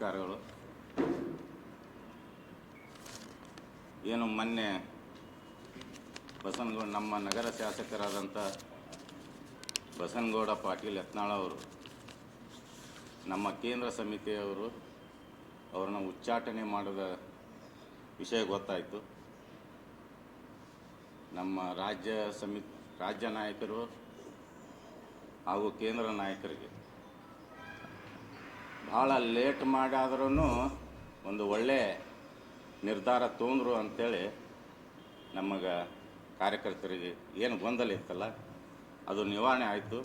ನಮಸ್ಕಾರಗಳು. ಏನು ಮೊನ್ನೆ ಬಸನಗೌಡ, ನಮ್ಮ ನಗರ ಶಾಸಕರಾದಂಥ ಬಸನಗೌಡ ಪಾಟೀಲ್ ಯತ್ನಾಳ ಅವರು, ನಮ್ಮ ಕೇಂದ್ರ ಸಮಿತಿಯವರು ಅವ್ರನ್ನ ಉಚ್ಚಾಟನೆ ಮಾಡಿದ ವಿಷಯ ಗೊತ್ತಾಯಿತು. ನಮ್ಮ ರಾಜ್ಯ ಸಮಿತಿ, ರಾಜ್ಯ ನಾಯಕರು ಹಾಗೂ ಕೇಂದ್ರ ನಾಯಕರಿಗೆ ಭಾಳ ಲೇಟ್ ಮಾಡಾದ್ರೂ ಒಂದು ಒಳ್ಳೆ ನಿರ್ಧಾರ ತೊಂದರು ಅಂಥೇಳಿ ನಮಗೆ ಕಾರ್ಯಕರ್ತರಿಗೆ ಏನು ಗೊಂದಲ ಇತ್ತಲ್ಲ, ಅದು ನಿವಾರಣೆ ಆಯಿತು.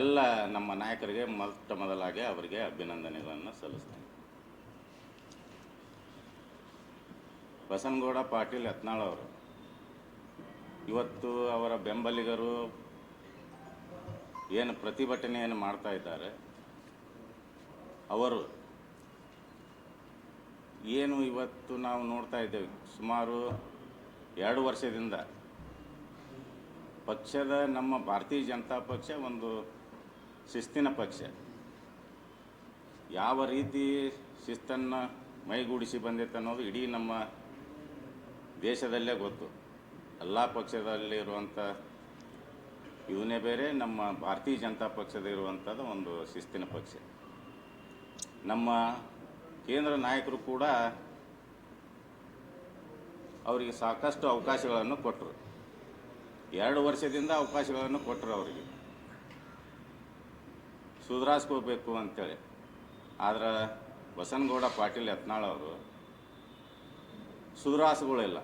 ಎಲ್ಲ ನಮ್ಮ ನಾಯಕರಿಗೆ ಮೊಟ್ಟ ಮೊದಲಾಗಿ ಅವರಿಗೆ ಅಭಿನಂದನೆಗಳನ್ನು ಸಲ್ಲಿಸ್ತೇನೆ. ಬಸನಗೌಡ, ಪಾಟೀಲ್, ಯತ್ನಾಳ್ ಅವರು, ಇವತ್ತು ಅವರ ಬೆಂಬಲಿಗರು ಏನು ಪ್ರತಿಭಟನೆಯನ್ನು ಮಾಡ್ತಾ ಇದ್ದಾರೆ ಅವರು. ಏನು ಇವತ್ತು ನಾವು ನೋಡ್ತಾ ಇದ್ದೇವೆ. ಸುಮಾರು ಎರಡು ವರ್ಷದಿಂದ ಪಕ್ಷದ ನಮ್ಮ ಭಾರತೀಯ ಜನತಾ ಪಕ್ಷ ಒಂದು ಶಿಸ್ತಿನ ಪಕ್ಷ. ಯಾವ ರೀತಿ ಶಿಸ್ತನ್ನು ಮೈಗೂಡಿಸಿ ಬಂದಿತ್ತು ಅನ್ನೋದು ಇಡೀ ನಮ್ಮ ದೇಶದಲ್ಲೇ ಗೊತ್ತು. ಎಲ್ಲ ಪಕ್ಷದಲ್ಲಿರುವಂಥ ಇವನೇ ಬೇರೆ ನಮ್ಮ ಭಾರತೀಯ ಜನತಾ ಪಕ್ಷದ ಇರುವಂಥದ್ದು ಒಂದು ಶಿಸ್ತಿನ ಪಕ್ಷ. ನಮ್ಮ ಕೇಂದ್ರ ನಾಯಕರು ಕೂಡ ಅವರಿಗೆ ಸಾಕಷ್ಟು ಅವಕಾಶಗಳನ್ನು ಕೊಟ್ಟರು ಎರಡು ವರ್ಷದಿಂದ ಅವಕಾಶಗಳನ್ನು ಕೊಟ್ಟರು ಅವರಿಗೆ. ಸುಧಾರಿಸ್ಕೋಬೇಕು ಅಂತೇಳಿ. ಆದರೆ ಬಸನಗೌಡ ಪಾಟೀಲ್ ಯತ್ನಾಳ್ ಅವರು ಸುಧಾರಿಸ್ಗಳಿಲ್ಲ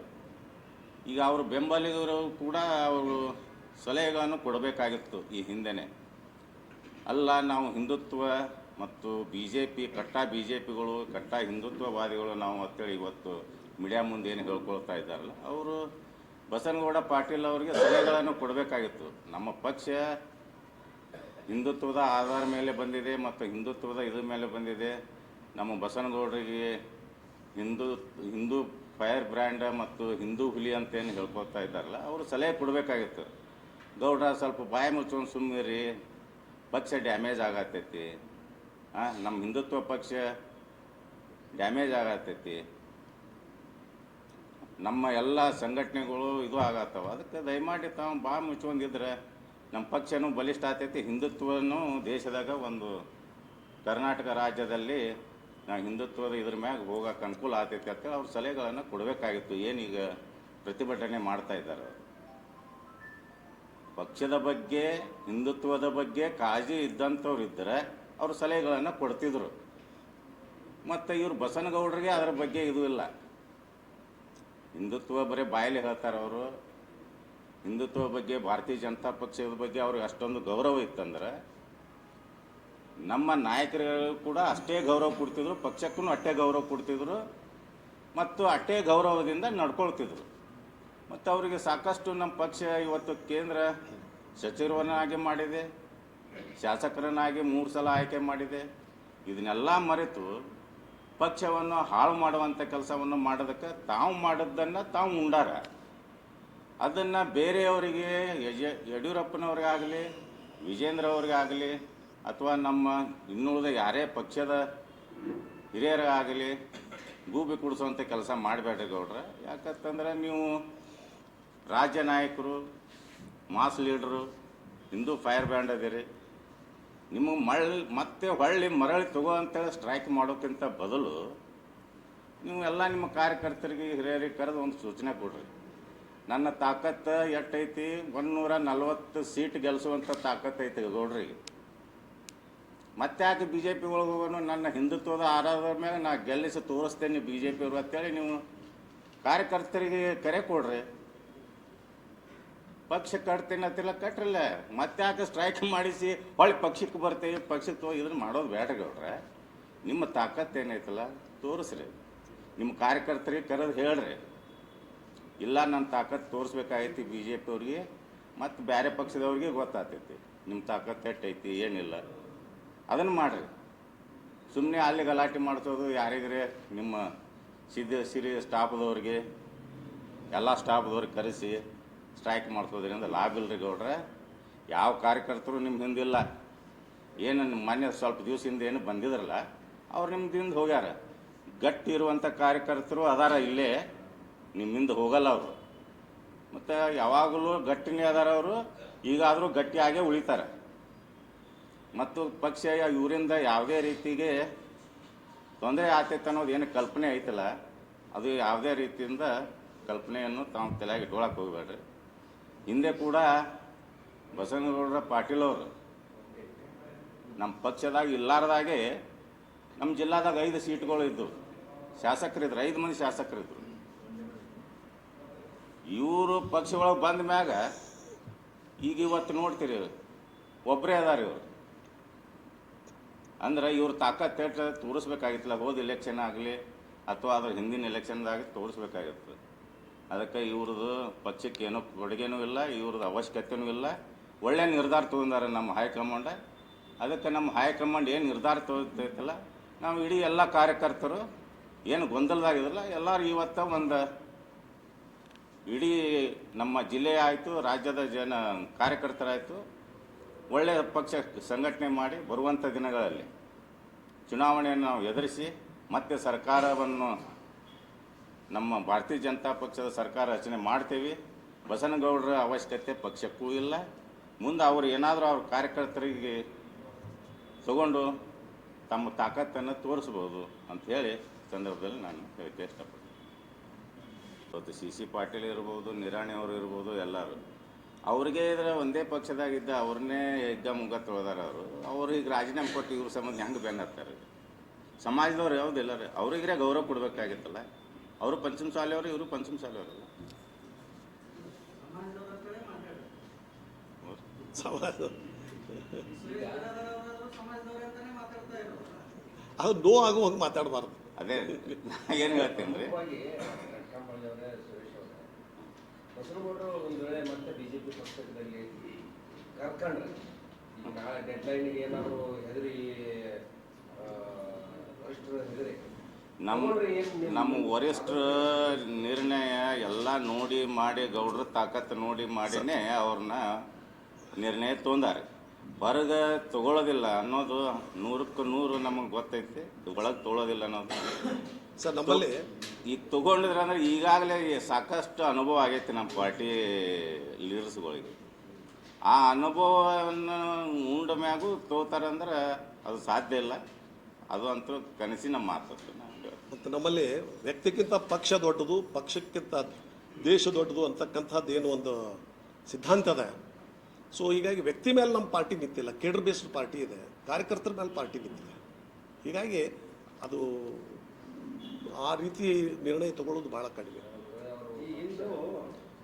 ಈಗ ಅವರು ಬೆಂಬಲಿಗರು ಕೂಡ ಅವರು ಸಲಹೆಗಳನ್ನು ಕೊಡಬೇಕಾಗಿತ್ತು ಈ ಹಿಂದೆನೇ. ಅಲ್ಲ, ನಾವು ಹಿಂದುತ್ವ ಮತ್ತು ಬಿ ಜೆ ಪಿ ಕಟ್ಟ ಬಿ ಜೆ ಪಿಗಳು ಕಟ್ಟ ಹಿಂದುತ್ವವಾದಿಗಳು ನಾವು ಅಂತೇಳಿ ಇವತ್ತು ಮೀಡಿಯಾ ಮುಂದೆ ಏನು ಹೇಳ್ಕೊಳ್ತಾ ಇದ್ದಾರಲ್ಲ, ಅವರು ಬಸನಗೌಡ ಪಾಟೀಲ್ ಅವರಿಗೆ ಸಲಹೆಗಳನ್ನು ಕೊಡಬೇಕಾಗಿತ್ತು. ನಮ್ಮ ಪಕ್ಷ ಹಿಂದುತ್ವದ ಆಧಾರ ಮೇಲೆ ಬಂದಿದೆ ಮತ್ತು ಹಿಂದುತ್ವದ ಇದ್ರ ಮೇಲೆ ಬಂದಿದೆ. ನಮ್ಮ ಬಸನಗೌಡರಿಗೆ ಹಿಂದೂ ಹಿಂದೂ ಫೈರ್ ಬ್ರ್ಯಾಂಡ್ ಮತ್ತು ಹಿಂದೂ ಹುಲಿ ಅಂತ ಏನು ಹೇಳ್ಕೊಳ್ತಾ ಇದ್ದಾರಲ್ಲ, ಅವರು ಸಲಹೆ ಕೊಡಬೇಕಾಗಿತ್ತು. ಗೌಡ ಸ್ವಲ್ಪ ಬಾಯಿ ಮುಚ್ಕೊಂಡು ಸುಮ್ಮನಿರಿ ಪಕ್ಷ ಡ್ಯಾಮೇಜ್ ಆಗತ್ತೈತಿ ನಮ್ಮ ಹಿಂದುತ್ವ ಪಕ್ಷ ಡ್ಯಾಮೇಜ್ ಆಗತ್ತೈತಿ. ನಮ್ಮ ಎಲ್ಲ ಸಂಘಟನೆಗಳು ಇದು ಆಗತ್ತವ. ಅದಕ್ಕೆ ದಯಮಾಡಿ ತಾವು ಬಾ ಮುಚ್ಕೊಂಡಿದ್ರೆ ನಮ್ಮ ಪಕ್ಷನೂ ಬಲಿಷ್ಠ ಆಗ್ತೈತಿ. ಹಿಂದುತ್ವನೂ ದೇಶದಾಗ ಒಂದು ಕರ್ನಾಟಕ ರಾಜ್ಯದಲ್ಲಿ ನಾವು ಹಿಂದುತ್ವದ ಇದ್ರ ಮ್ಯಾಗ ಹೋಗಕ್ಕೆ ಅನುಕೂಲ ಆಗ್ತೈತಿ ಅಂತೇಳಿ ಅವ್ರ ಸಲಹೆಗಳನ್ನು ಕೊಡಬೇಕಾಗಿತ್ತು. ಏನೀಗ ಪ್ರತಿಭಟನೆ ಮಾಡ್ತಾ ಇದ್ದಾರೆ ಪಕ್ಷದ ಬಗ್ಗೆ, ಹಿಂದುತ್ವದ ಬಗ್ಗೆ ಕಾಳಜಿ ಇದ್ದಂಥವ್ರು ಇದ್ದರೆ ಅವರು ಸಲಹೆಗಳನ್ನು ಕೊಡ್ತಿದ್ರು. ಮತ್ತು ಇವರು ಬಸನಗೌಡರಿಗೆ ಅದರ ಬಗ್ಗೆ ಇದು ಇಲ್ಲ. ಹಿಂದುತ್ವ ಬರೀ ಬಾಯಲ್ಲಿ ಹೇಳ್ತಾರೆ ಅವರು. ಹಿಂದುತ್ವ ಬಗ್ಗೆ ಭಾರತೀಯ ಜನತಾ ಪಕ್ಷದ ಬಗ್ಗೆ ಅವ್ರಿಗೆ ಅಷ್ಟೊಂದು ಗೌರವ ಇತ್ತಂದ್ರೆ ನಮ್ಮ ನಾಯಕರು ಕೂಡ ಅಷ್ಟೇ ಗೌರವ ಕೊಡ್ತಿದ್ರು, ಪಕ್ಷಕ್ಕೂ ಅಷ್ಟೇ ಗೌರವ ಕೊಡ್ತಿದ್ರು ಮತ್ತು ಅಷ್ಟೇ ಗೌರವದಿಂದ ನಡ್ಕೊಳ್ತಿದ್ರು. ಮತ್ತು ಅವರಿಗೆ ಸಾಕಷ್ಟು ನಮ್ಮ ಪಕ್ಷ ಇವತ್ತು ಕೇಂದ್ರ ಸಚಿವರನ್ನಾಗಿ ಮಾಡಿದೆ. ಶಾಸಕರನ್ನಾಗಿ ಮೂರು ಸಲ ಆಯ್ಕೆ ಮಾಡಿದೆ. ಇದನ್ನೆಲ್ಲ ಮರೆತು ಪಕ್ಷವನ್ನು ಹಾಳು ಮಾಡುವಂಥ ಕೆಲಸವನ್ನು ಮಾಡೋದಕ್ಕೆ ತಾವು ಮಾಡಿದ್ದನ್ನು ತಾವು ಉಂಡಾರ. ಅದನ್ನು ಬೇರೆಯವರಿಗೆ, ಯಜ, ಯಡಿಯೂರಪ್ಪನವ್ರಿಗಾಗಲಿ ವಿಜೇಂದ್ರ ಅವ್ರಿಗಾಗಲಿ ಅಥವಾ ನಮ್ಮ ಇನ್ನುಳಿದ ಯಾರೇ ಪಕ್ಷದ ಹಿರಿಯರಾಗಲಿ ಗೂಬಿ ಕುಡಿಸುವಂಥ ಕೆಲಸ ಮಾಡಬೇಡ್ರಿ ಗೌಡ್ರ. ಯಾಕಂತಂದ್ರೆ ನೀವು ರಾಜ್ಯ ನಾಯಕರು, ಮಾಸ್ ಲೀಡ್ರು ಹಿಂದೂ ಫೈರ್ ಬ್ಯಾಂಡ್ ಅದೀರಿ ನಿಮಗೆ ಮಳ್ಳಿ ಮತ್ತೆ ಹೊಳ್ಳಿ ಮರಳಿ ತಗೋ ಅಂತೇಳಿ ಸ್ಟ್ರೈಕ್ ಮಾಡೋಕ್ಕಿಂತ ಬದಲು ನೀವು ಎಲ್ಲ ನಿಮ್ಮ ಕಾರ್ಯಕರ್ತರಿಗೆ, ಹಿರಿಯರಿಗೆ ಕರೆದು ಒಂದು ಸೂಚನೆ ಕೊಡ್ರಿ. ನನ್ನ ತಾಕತ್ತು ಎಟ್ಟೈತಿ ಒಂದೂರ ನಲ್ವತ್ತು ಸೀಟ್ ಗೆಲ್ಲಿಸುವಂಥ ತಾಕತ್ತು ಐತಿ ನೋಡ್ರಿ. ಮತ್ತೆ ಯಾಕೆ ಬಿ ಜೆ ಪಿ ಒಳಗೆ ನನ್ನ ಹಿಂದುತ್ವದ ಆಧಾರದ ಮೇಲೆ ನಾ ಗೆಲ್ಲಿಸಿ ತೋರಿಸ್ತೇನೆ ಬಿ ಜೆ ಪಿ ಅವರು ಅಂತೇಳಿ ನೀವು ಕಾರ್ಯಕರ್ತರಿಗೆ ಕರೆ ಕೊಡ್ರಿ. ಪಕ್ಷ ಕಟ್ತೀನಿ ಅಂತೆಲ್ಲ ಕಟ್ರಲ್ಲ. ಮತ್ತೆ ಯಾಕೆ ಸ್ಟ್ರೈಕ್ ಮಾಡಿಸಿ ಹೊಳ್ಳಿ ಪಕ್ಷಕ್ಕೆ ಬರ್ತೀವಿ, ಪಕ್ಷಕ್ಕೆ ತೋ ಇದನ್ನ ಮಾಡೋದು ಬೇಡ ಗೌಡ್ರೆ. ನಿಮ್ಮ ತಾಕತ್ತು ಏನೈತಲ್ಲ ತೋರಿಸ್ರಿ. ನಿಮ್ಮ ಕಾರ್ಯಕರ್ತರಿಗೆ ಕರೆದು ಹೇಳ್ರಿ. ಇಲ್ಲ, ನನ್ನ ತಾಕತ್ತು ತೋರಿಸ್ಬೇಕಾಗೈತಿ ಬಿ ಜೆ ಪಿ ಅವ್ರಿಗೆ, ಮತ್ತು ಬೇರೆ ಪಕ್ಷದವ್ರಿಗೆ ಗೊತ್ತಾಗ್ತೈತಿ. ನಿಮ್ಮ ತಾಕತ್ತು ಎಟ್ಟೈತಿ ಏನಿಲ್ಲ. ಅದನ್ನು ಮಾಡಿರಿ. ಸುಮ್ಮನೆ ಅಲ್ಲಿ ಗಲಾಟೆ ಮಾಡ್ಸೋದು ಯಾರಿದ್ರೆ ನಿಮ್ಮ ಸಿದ್ಧ ಸಿರಿ ಸ್ಟಾಫ್ದವ್ರಿಗೆ ಎಲ್ಲ ಸ್ಟಾಫ್ದವ್ರಿಗೆ ಕರೆಸಿ. ಸ್ಟ್ರೈಕ್ ಮಾಡಿಸೋದ್ರಿಂದ ಲಾಭ ಇಲ್ಲರಿ ಗೌಡ್ರೆ. ಯಾವ ಕಾರ್ಯಕರ್ತರು ನಿಮ್ಮ ಹಿಂದಿಲ್ಲ. ಏನು ನಿಮ್ಮ ಮೊನ್ನೆ ಸ್ವಲ್ಪ ದಿವಸದಿಂದ ಏನು ಬಂದಿದ್ರಲ್ಲ, ಅವ್ರು ನಿಮ್ಮದಿಂದ ಹೋಗ್ಯಾರ. ಗಟ್ಟಿ ಇರುವಂಥ ಕಾರ್ಯಕರ್ತರು ಅದಾರ ಇಲ್ಲೇ, ನಿಮ್ಮಿಂದ ಹೋಗಲ್ಲ ಅವರು. ಮತ್ತು ಯಾವಾಗಲೂ ಗಟ್ಟಿನೇ ಅದಾರ ಅವರು, ಈಗಾದರೂ ಗಟ್ಟಿಯಾಗೇ ಉಳಿತಾರೆ. ಮತ್ತು ಪಕ್ಷ ಇವರಿಂದ ಯಾವುದೇ ರೀತಿಗೆ ತೊಂದರೆ ಆಗ್ತೈತೆ ಅನ್ನೋದು ಏನು ಕಲ್ಪನೆ ಐತಲ್ಲ, ಅದು ಯಾವುದೇ ರೀತಿಯಿಂದ ಕಲ್ಪನೆಯನ್ನು ತಾವು ತಲೆಯಾಗಿ ಇಟ್ಕೊಳಕ್ಕೆ ಹೋಗ್ಬೇಡ್ರಿ. ಹಿಂದೆ ಕೂಡ ಬಸವನಗೌಡರ ಪಾಟೀಲ್ ಅವರು ನಮ್ಮ ಪಕ್ಷದಾಗ ಇಲ್ಲಾರ್ದಾಗೆ ನಮ್ಮ ಜಿಲ್ಲಾದಾಗ ಐದು ಸೀಟ್ಗಳು ಇದ್ದವು. ಶಾಸಕರಿದ್ರು, ಐದು ಮಂದಿ ಶಾಸಕರಿದ್ರು. ಇವರು ಪಕ್ಷ ಒಳಗೆ ಬಂದ ಮ್ಯಾಗ ಈಗ ಇವತ್ತು ನೋಡ್ತೀರಿ ಒಬ್ಬರೇ ಅದಾರ ಇವರು. ಅಂದ್ರೆ ಇವ್ರ ತಾಕ ಎಷ್ಟ್ ತೋರಿಸ್ಬೇಕಾಗಿತ್ತಲ್ಲ, ಹೋದ ಎಲೆಕ್ಷನ್ ಆಗಲಿ, ಅಥವಾ ಅದ್ರ ಹಿಂದಿನ ಎಲೆಕ್ಷನ್ದಾಗ ತೋರಿಸ್ಬೇಕಾಗಿತ್ತು. ಅದಕ್ಕೆ ಇವ್ರದ್ದು ಪಕ್ಷಕ್ಕೆ ಏನೋ ಕೊಡುಗೆನೂ ಇಲ್ಲ ಇವ್ರದ್ದು ಅವಶ್ಯಕತೆನೂ ಇಲ್ಲ. ಒಳ್ಳೆ ನಿರ್ಧಾರ ತೊಗೊಂಡಾರೆ ನಮ್ಮ ಹೈಕಮಾಂಡ. ಅದಕ್ಕೆ ನಮ್ಮ ಹೈಕಮಾಂಡ್ ಏನು ನಿರ್ಧಾರ ತಗೋತೈತಲ್ಲ ನಾವು ಇಡೀ ಎಲ್ಲ ಕಾರ್ಯಕರ್ತರು ಏನು ಗೊಂದಲದಾಗಿದ್ರಲ್ಲ ಎಲ್ಲರೂ ಇವತ್ತು ಒಂದು ಇಡೀ ನಮ್ಮ ಜಿಲ್ಲೆ ಆಯಿತು, ರಾಜ್ಯದ ಜನ ಕಾರ್ಯಕರ್ತರಾಯಿತು. ಒಳ್ಳೆಯ ಪಕ್ಷ ಸಂಘಟನೆ ಮಾಡಿ ಬರುವಂಥ ದಿನಗಳಲ್ಲಿ ಚುನಾವಣೆಯನ್ನು ನಾವು ಎದುರಿಸಿ ಮತ್ತೆ ಸರ್ಕಾರವನ್ನು ನಮ್ಮ ಭಾರತೀಯ ಜನತಾ ಪಕ್ಷದ ಸರ್ಕಾರ ರಚನೆ ಮಾಡ್ತೀವಿ. ಬಸನಗೌಡರ ಅವಶ್ಯಕತೆ ಪಕ್ಷಕ್ಕೂ ಇಲ್ಲ. ಮುಂದೆ ಅವರು ಏನಾದರೂ ಅವ್ರ ಕಾರ್ಯಕರ್ತರಿಗೆ ತಗೊಂಡು ತಮ್ಮ ತಾಕತ್ತನ್ನು ತೋರಿಸ್ಬೋದು ಅಂತ ಹೇಳಿ ಸಂದರ್ಭದಲ್ಲಿ ನಾನು ಹೇಳಕ್ಕೆ ಇಷ್ಟಪಡ್ತೀನಿ. ಇವತ್ತು ಸಿ ಸಿ ಪಾಟೀಲ್ ಇರ್ಬೋದು, ನಿರಾಣಿ ಅವರು ಇರ್ಬೋದು ಎಲ್ಲರೂ. ಅವ್ರಿಗೆ ಇದ್ರೆ ಒಂದೇ ಪಕ್ಷದಾಗಿದ್ದ ಅವ್ರನ್ನೇ ಹೆಗ್ಗ ಮುಗ್ಗ ತೊಳೆದಾರ ಅವರು. ಅವ್ರು ಈಗ ರಾಜೀನಾಮೆ ಕೊಟ್ಟು ಇವ್ರ ಸಂಬಂಧ ಹೆಂಗೆ ಬೆನ್ನತ್ತಾರೆ? ಸಮಾಜದವ್ರು ಯಾವುದಿಲ್ಲ ರೀ. ಅವ್ರಿಗ್ರೆ ಗೌರವ ಕೊಡಬೇಕಾಗಿತ್ತಲ್ಲ. ಅವರು ಪಂಚಮ ಶಾಲೆಯವರು ಇವರು ಪಂಚಮ ಶಾಲೆಯವರು. ಅದು ನೋ ನೋವು ಆಗುವಂಗೆ ಮಾತಾಡಬಾರ್ದು. ಅದೇ ಏನು ಹೇಳ್ತೇನೆ ರೀ ಮುಖ್ಯವಾಗಿ ಕಾಂಪೌಂಡ್ ಅವರೇ ಸುರೇಶ್ ಅವರೇ ಬಸವನಗೌಡರು ಒಂದು ವೇಳೆ ಮತ್ತೆ ಬಿಜೆಪಿ ಪಕ್ಷದಲ್ಲಿ ಕರ್ಕೊಂಡ್ರೆ ಏನಾದ್ರು ಹೆದರಿ ಆ, ವರಿಷ್ಠರು ಹೆದರಿ ನಮ್ಮ ನಮ್ಮ ವರಿಷ್ಠ ನಿರ್ಣಯ ಎಲ್ಲ ನೋಡಿ ಮಾಡಿ ಗೌಡ್ರ ತಾಕತ್ತು ನೋಡಿ ಮಾಡಿನೇ ಅವ್ರನ್ನ ನಿರ್ಣಯ ತೊಂದಾರೆ ಹೊರಗೆ ತಗೊಳ್ಳೋದಿಲ್ಲ ಅನ್ನೋದು ನೂರಕ್ಕೆ ನೂರು ನಮಗೆ ಗೊತ್ತೈತಿ ಒಳಗೆ ತೊಗೊಳೋದಿಲ್ಲ ಅನ್ನೋದು. ಸರ್ ನಮ್ಮಲ್ಲಿ ಈಗ ತಗೊಂಡಿದ್ರೆ ಅಂದ್ರೆ ಈಗಾಗಲೇ ಸಾಕಷ್ಟು ಅನುಭವ ಆಗೈತಿ ನಮ್ಮ ಪಾರ್ಟಿ ಲೀಡರ್ಸ್ಗಳಿಗೆ. ಆ ಅನುಭವವನ್ನು ಉಂಡ ಮ್ಯಾಗೂ ತೋತಾರಂದ್ರೆ ಅದು ಸಾಧ್ಯ ಇಲ್ಲ. ಅದು ಅಂತೂ ಕನಸಿನ ಮಾತು ನಾವು ಮತ್ತು ನಮ್ಮಲ್ಲಿ ವ್ಯಕ್ತಿಗಿಂತ ಪಕ್ಷ ದೊಡ್ಡದು ಪಕ್ಷಕ್ಕಿಂತ ದೇಶ ದೊಡ್ಡದು ಅಂತಕ್ಕಂಥದ್ದು ಏನು ಒಂದು ಸಿದ್ಧಾಂತ ಅದ. ಸೊ ಹೀಗಾಗಿ ವ್ಯಕ್ತಿ ಮೇಲೆ ನಮ್ಮ ಪಾರ್ಟಿ ನಿಂತಿಲ್ಲ ಕೇಡರ್ ಬೇಸ್ಡ್ ಪಾರ್ಟಿ ಇದೆ ಕಾರ್ಯಕರ್ತರ ಮೇಲೆ ಪಾರ್ಟಿ ನಿಂತಿದೆ. ಹೀಗಾಗಿ ಅದು ಆ ರೀತಿ ನಿರ್ಣಯ ತಗೊಳ್ಳೋದು ಭಾಳ ಕಡಿಮೆ.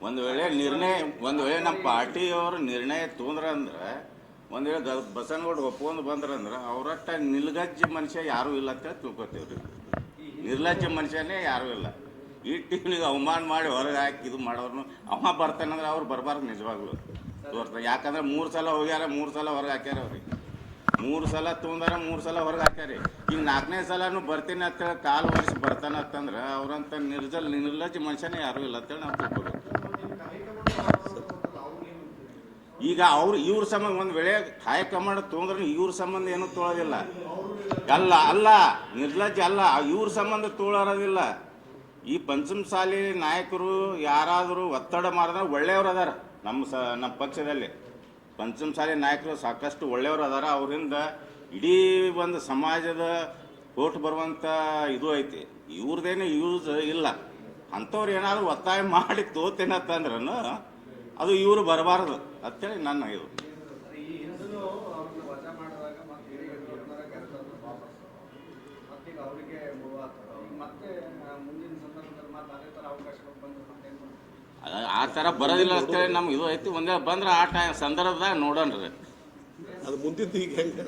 ಒಂದು ವೇಳೆ ನಿರ್ಣಯ ಒಂದು ವೇಳೆ ನಮ್ಮ ಪಾರ್ಟಿಯವರು ನಿರ್ಣಯ ತೊಂದ್ರೆ ಅಂದ್ರೆ ಒಂದು ವೇಳೆ ಗ ಬಸನಗೌಡ ಒಪ್ಕೊಂಡು ಬಂದ್ರಂದ್ರೆ ಅವರಟ್ಟ ನಿಲ್ಗಜ್ಜಿ ಮನುಷ್ಯ ಯಾರೂ ಇಲ್ಲ ಅಂತೇಳಿ ತಿಳ್ಕೊತೀವಿ ರೀ ನಿರ್ಲಜ್ಜ ಮನುಷ್ಯನೇ ಯಾರೂ ಇಲ್ಲ. ಈ ಟೀಮ್ನಿಗೆ ಅವಮಾನ ಮಾಡಿ ಹೊರಗೆ ಹಾಕಿ ಇದು ಮಾಡೋರ್ನು, ಅವ ಬರ್ತಾನಂದ್ರೆ ಅವ್ರು ಬರಬಾರ್ದು ನಿಜವಾಗ್ಲೂ. ತೋರ್ತಾರೆ ಯಾಕಂದ್ರೆ ಮೂರು ಸಲ ಹೋಗ್ಯಾರ, ಮೂರು ಸಲ ಹೊರಗೆ ಹಾಕ್ಯಾರ ಅವ್ರಿಗೆ. ಮೂರು ಸಲ ತೊಗೊಂಡಾರ ಮೂರು ಸಲ ಹೊರಗೆ ಹಾಕ್ಯಾರಿ ಈಗ ನಾಲ್ಕನೇ ಸಲನು ಬರ್ತೀನಿ ಅಂತೇಳಿ ಕಾಲು ವರ್ಷ ಬರ್ತಾನ ಅಂತಂದ್ರೆ ಅವ್ರಂತ ನಿರ್ಜಲ್ ನಿರ್ಲಜ್ಜ ಮನುಷ್ಯನೇ ಯಾರೂ ಇಲ್ಲ ಅಂತೇಳಿ ನಾವು ತಿಳ್ಕೊಬೇಕು. ಈಗ ಅವ್ರು ಇವ್ರ ಸಂಬಂಧ ಒಂದು ವೇಳೆ ಹೈಕಮಾಂಡ್ ತೊಗೊಂಡ್ರೆ ಇವ್ರ ಸಂಬಂಧ ಏನೂ ತೊಳೋದಿಲ್ಲ. ಅಲ್ಲ ಅಲ್ಲ, ನಿರ್ಲಜ್ಜ ಅಲ್ಲ, ಇವ್ರ ಸಂಬಂಧ ತೊಳೋರೋದಿಲ್ಲ ಈ ಪಂಚಮಸಾಲಿ ನಾಯಕರು ಯಾರಾದರೂ ಒತ್ತಡ ಮಾಡಿದ್ರೆ ಒಳ್ಳೆಯವ್ರು ಅದಾರ ನಮ್ಮ ಸ, ನಮ್ಮ ಪಕ್ಷದಲ್ಲಿ. ಪಂಚಮಸಾಲಿ ನಾಯಕರು ಸಾಕಷ್ಟು ಒಳ್ಳೆಯವ್ರು ಅದಾರ. ಅವರಿಂದ ಇಡೀ ಒಂದು ಸಮಾಜದ ಕೋಟ್ ಬರುವಂಥ ಇದು ಐತಿ. ಇವ್ರದ್ದೇನು ಯೂಸ್ ಇಲ್ಲ. ಅಂಥವ್ರು ಏನಾದರೂ ಒತ್ತಾಯ ಮಾಡಿ ತೋತೇನತ್ತಂದ್ರೂ ಅದು ಇವರು ಬರಬಾರ್ದು. ಅಂತೇಳಿ ನನ್ನ ಇದು. ಆ, ಮುಂದಿನ ಸಂದರ್ಭದಲ್ಲಿ ಮತ್ತೆ ಅದೇ ಥರ ಬರೋದಿಲ್ಲ ಅಂತೇಳಿ ನಮ್ಗೆ ಇದು ಐತಿ ಒಂದೇ ಬಂದ್ರೆ ಆ ಟೈಮ್ ಸಂದರ್ಭದಾಗ ನೋಡೋಣ ರೀ. ಅದು ಮುಂದಿದ್ದು ಈಗ ಹೆಂಗೆ